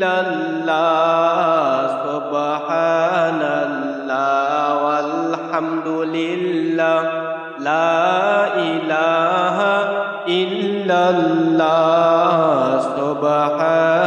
إلا الله سبحان الله والحمد لله لا إله إلا الله سبحان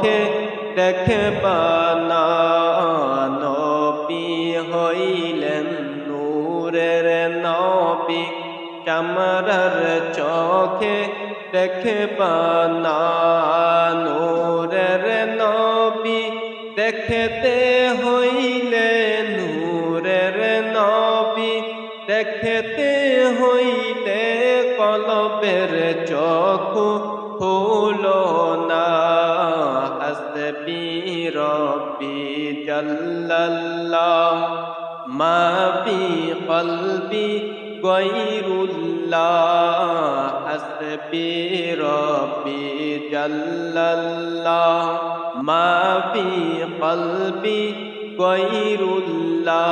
চোখে দেখবা না হইলেন নূরের নবী। চামরার চোখে দেখবা না নূরের নবী। দেখতে হইলে নূরের নবী। দেখতে হইলে কলবের চোখ হলো না। হাসবি রব্বি জাল্লাল্লাহ। মা ফি কলবি গৈরুল্লাহ। হাসবি রব্বি জাল্লাল্লাহ। মা ফি কলবি গৈরুল্লাহ।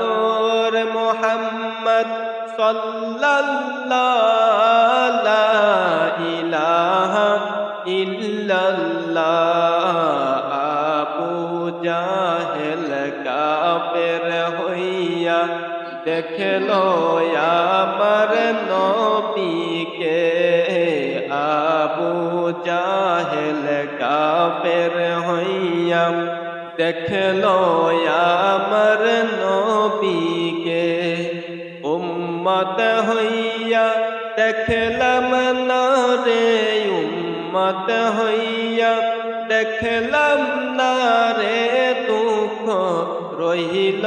নূর মুহাম্মদ সাল্লাল্লাহ। দেখল আমার নবীকে, আবু জাহেল কাফের হইয়া। দেখল আমার নবীকে, উম্মত হইয়া দেখলাম না রে, উম্মত হইয়া দেখলাম না রে, দুঃখ রহিল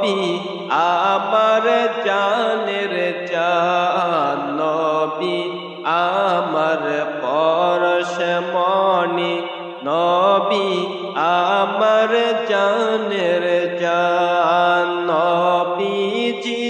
নবী আমার জানের জান নবী আমার পরশমণি নবী আমার জানের জান নবীজিকে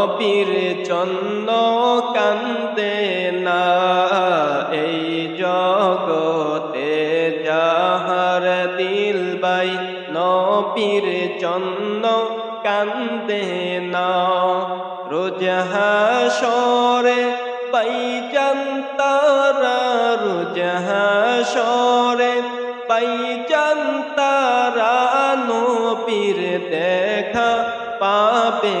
নবীর চন্ন কান্দে না, এই জগতে যাহার দিল বাই নবীর চন্ন কান্দে না। রোজ হাসরে পাইজান তারা, রোজ হাসরে পাইজান তারা, নবীর দেখা পাবে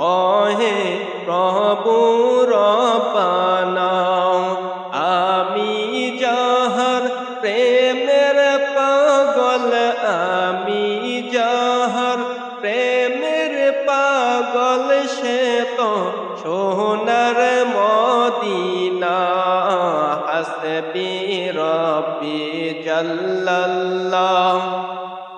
ওহে প্রভু রব্বানা আমি যাহার প্রেমের পাগল, আমি যাহার প্রেমের পাগল, সে তো সোনার মদিনা, হাসবি রব্বি জাল্লাল্লাহ।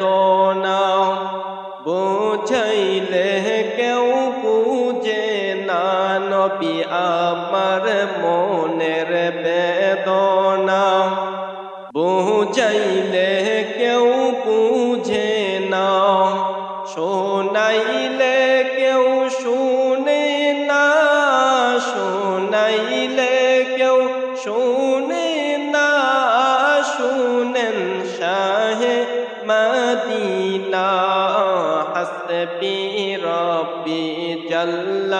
তো না বুঝাইলে কেউ বুঝে না। নবী আমার মনের বেদনা, বুঝাইলে কেউ বুঝে না। শোনাইলে কেউ শুনে না, শোনাইলে কেউ শুনে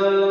ইল্লাল্লাহ